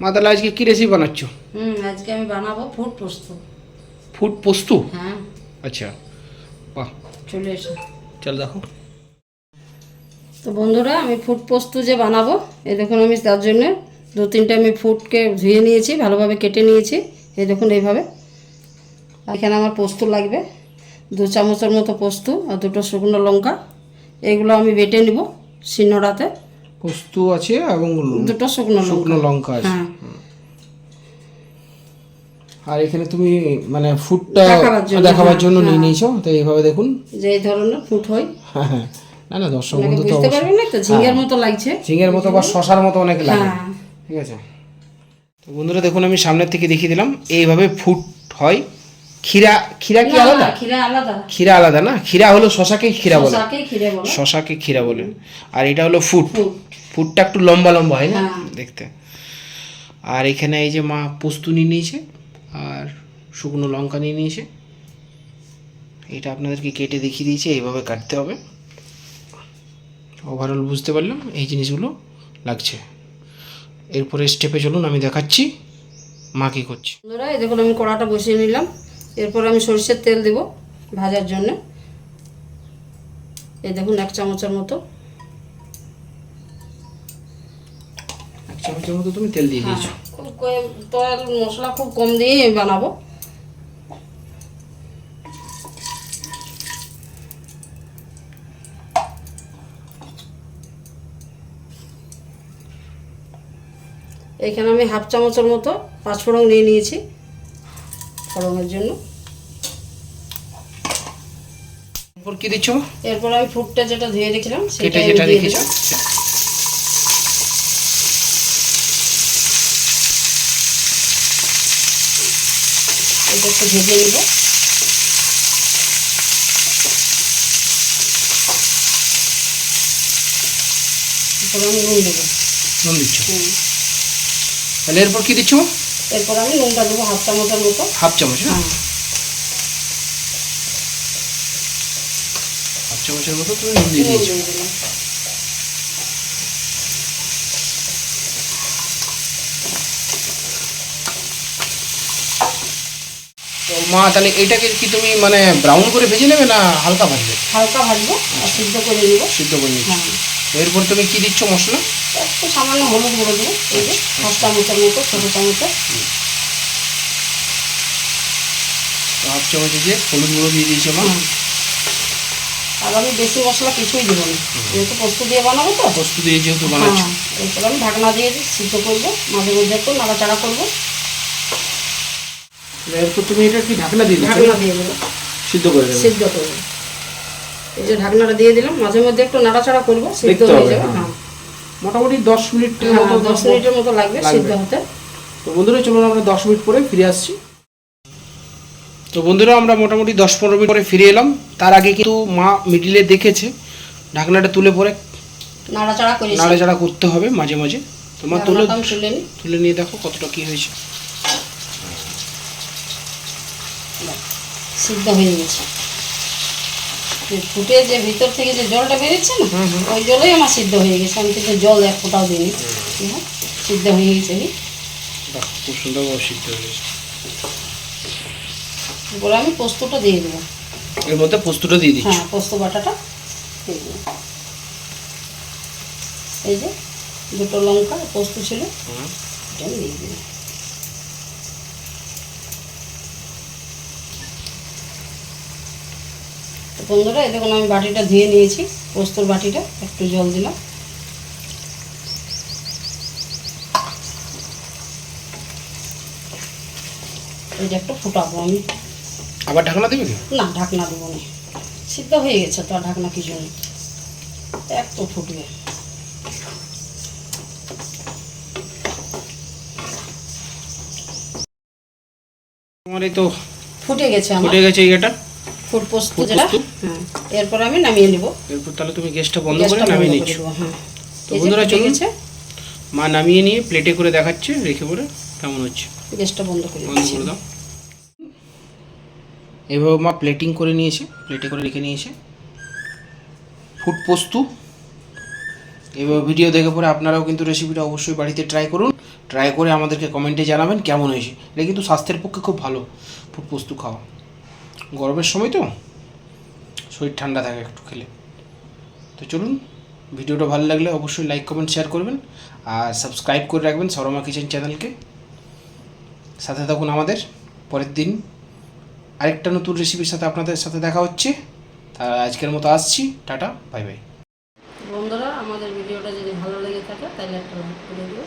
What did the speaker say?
মা তাহলে আজকে কী রেসিপি বানাচ্ছ? হুম আজকে আমি বানাবো ফুড পোস্ত। ফুড পোস্ত? হ্যাঁ। আচ্ছা। বাহ। চলে এসো। চল দেখো। তো বন্ধুরা আমি ফুড পোস্ত যে বানাবো এই দেখুন আমি তার জন্য দু তিনটে আমি ফুডকে ধুয়ে নিয়েছি ভালোভাবে কেটে নিয়েছি এই দেখুন এইভাবে। এখানে আমার পোস্ত লাগবে দু চামচের মতো পোস্ত আর দুটো শুকনো লঙ্কা এগুলো আমি বেটে নিব শিলনোড়াতে পোস্ত আছে এবং দুটো শুকনো লঙ্কা। শুকনো লঙ্কা আছে। হ্যাঁ। আর এখানে তুমি মানে ফুটটা দেখাবার জন্য, দেখাবার হ্যাঁ, নিয়ে নিয়েছো তো এইভাবে দেখুন। যে এই ধরনের ফুড হয়। হ্যাঁ হ্যাঁ না না দর্শক বন্ধু তো বুঝতে পারবেন না তো ঝিঙের মতো লাগছে। ঝিঙের মতো বা শশার মতো অনেক লাগে। হ্যাঁ। ঠিক আছে? তো বন্ধুরা দেখুন আমি সামনের থেকে দেখিয়ে দিলাম। এইভাবে ফুট হয়। ক্ষীরা ক্ষীরা কি আলাদা না, ক্ষীরা আলাদা। না? ক্ষীরা হলো শশাকে ক্ষীরা বলে। শশাকে ক্ষীরে বলে। আর এটা হলো ফুড ফুডটা একটু লম্বা লম্বা হয় না? হ্যাঁ। দেখতে। আর এখানে এই যে মা পোস্ত নিয়ে নিয়েছে আর শুকনো লঙ্কা নিয়ে নিয়েছে। এটা আপনাদেরকে কেটে দেখিয়ে দিয়েছে এইভাবে কাটতে হবে। ওভারঅল বুঝতে পারলাম এই জিনিসগুলো লাগছে। এরপরে স্টেপে চলুন আমি দেখাচ্ছি মা কী করছে। বন্ধুরা এই দেখুন আমি কড়াটা বসিয়ে নিলাম। এরপর আমি সরষের তেল দেব ভাজার জন্য। এই দেখুন এক চামচের মতো। চামচের মতো তুমি তেল দিয়ে দিয়েছ। খুব তেল মশলা খুব কম দিয়ে বানাবো। এখানে আমি হাফ চামচের মতো পাঁচফোড়ন নিয়ে নিয়েছি ফোড়নের জন্য। এরপর কি দিচ্ছ? এরপর আমি ফুটটা যেটা ধুয়ে রেখেছিলাম সেটা যেটা রেখেছো। এটা একটু ভেজে নিব। এরপর আমি নুন দেবো। নুন দিচ্ছ? তাহলে এরপর কী দিচ্ছ এরপর আমি নুনটা দেবো হাফ চামচের মতো। হাফ চামচ হ্যাঁ? হাফ চামচের মতো তুমি নুন দিয়ে দিয়েছ দিয়ে দিলাম তো মা তাহলে এটাকে কি তুমি মানে ব্রাউন করে ভেজে নেবে না হালকা ভাজবে? হালকা ভাজবো আর সিদ্ধ করে নিব। সিদ্ধ করে নিচ্ছি। হ্যাঁ। এরপর তুমি কি দিচ্ছ মশলা? একটু সামান্য হলুদ গুঁড়ো দেবো। এই যে হাফ চামচের মতো ছোটো চামচের। হাফ চামচ দিয়ে হলুদ গুঁড়ো দিয়ে দিয়েছ মা আর আমি বেশি মশলা কিছুই দেবো না। যেহেতু পোস্ত দিয়ে বানাবো তো। পোস্ত দিয়ে যেহেতু বানাচ্ছ। হ্যাঁ এরপর আমি ঢাকনা দিয়ে সিদ্ধ করব। মাঝে মধ্যে একটু নাড়াচাড়া করব। এরপর তুমি এটা কি ঢাকনা দিয়ে দিচ্ছ ঢাকনা দিয়ে দেবো সিদ্ধ করে দেবে। সিদ্ধ করব এই যে ঢাকনাটা দিয়ে দিলাম মাঝে মধ্যে একটু নাড়াচাড়া করব সিদ্ধ হয়ে যাবে মোটামুটি দশ মিনিটের হ্যাঁ, মতো দশ মিনিটের মতো লাগবে লাগবে। সিদ্ধ হতে। তো বন্ধুরা চলুন আমরা দশ মিনিট পরে ফিরে আসছি। তো বন্ধুরা আমরা মোটামুটি দশ পনেরো মিনিট পরে ফিরে এলাম। তার আগে কিন্তু মা মিডিলে দেখেছে। ঢাকনাটা তুলে পরে নাড়াচাড়া করতে হবে মাঝে মাঝে। তোমার তুলে তুলে নিয়ে দেখো কতটা কি হয়েছে। সিদ্ধ হয়ে গেছে। ফুটে যে ভিতর থেকে যে জলটা বেরিয়েছে না ওই জলেই আমার সিদ্ধ হয়ে গেছে। আমি কিন্তু জল এক ফোটাও দিইনি। হ্যাঁ, সিদ্ধ হয়ে গেছে খুব সুন্দরভাবে সিদ্ধ হয়ে গেছে। এরপরে আমি পোস্তটা দিয়ে দেবো। এর মধ্যে পোস্তটা দিয়ে দিচ্ছি? হ্যাঁ পোস্ত বাটাটা দিয়ে দেবো। এই যে দুটো লঙ্কা পোস্ত ছিল এটা দিয়ে দিলাম বন্ধুরা এই দেখুন আমি বাটিটা ধুয়ে নিয়েছি পোস্তর বাটিটা একটু জল দিলাম। এই একটু ফুটাবো আমি। আবার ঢাকনা দেবে না? ঢাকনা দেবো না। সিদ্ধ হয়ে গেছে তো আর ঢাকনা কিছু নেই। একটু ফুটবে। তোমার এই তো ফুটে গেছে ফুটে গেছে এটা? ফুট যেটা? হ্যাঁ এরপর আমি নামিয়ে নেব। এরপর তাহলে তুমি গ্যাসটা বন্ধ করে নামিয়ে নিচ্ছ। হ্যাঁ। তো বন্ধুরা চলুন। মা নামিয়ে নিয়ে প্লেটে করে দেখাচ্ছে রেখে পরে কেমন হচ্ছে। গ্যাসটা বন্ধ করে বন্ধ করে দাও। এভাবে মা প্লেটিং করে নিয়েছে প্লেটে করে রেখে নিয়েছে। ফুড পোস্ত এভাবে ভিডিও দেখে পরে আপনারাও কিন্তু রেসিপিটা অবশ্যই বাড়িতে ট্রাই করুন। ট্রাই করে আমাদেরকে কমেন্টে জানাবেন কেমন হয়েছে। এটা কিন্তু স্বাস্থ্যের পক্ষে খুব ভালো ফুড পোস্ত খাওয়া। গরমের সময় তো? শরীর ঠান্ডা থাকে একটু খেলে। তো চলুন, ভিডিওটা ভালো লাগলে অবশ্যই লাইক কমেন্ট শেয়ার করবেন। আর সাবস্ক্রাইব করে রাখবেন সরমা কিচেন চ্যানেলকে সাথে থাকুন আমাদের। পরের দিন আরেকটা নতুন রেসিপির সাথে আপনাদের সাথে দেখা হচ্ছে। তা আজকের মতো আসছি। টাটা বাই বাই বন্ধুরা, আমাদের ভিডিওটা যদি ভালো লেগে থাকে, তাহলে একটা লাইক করে দিও।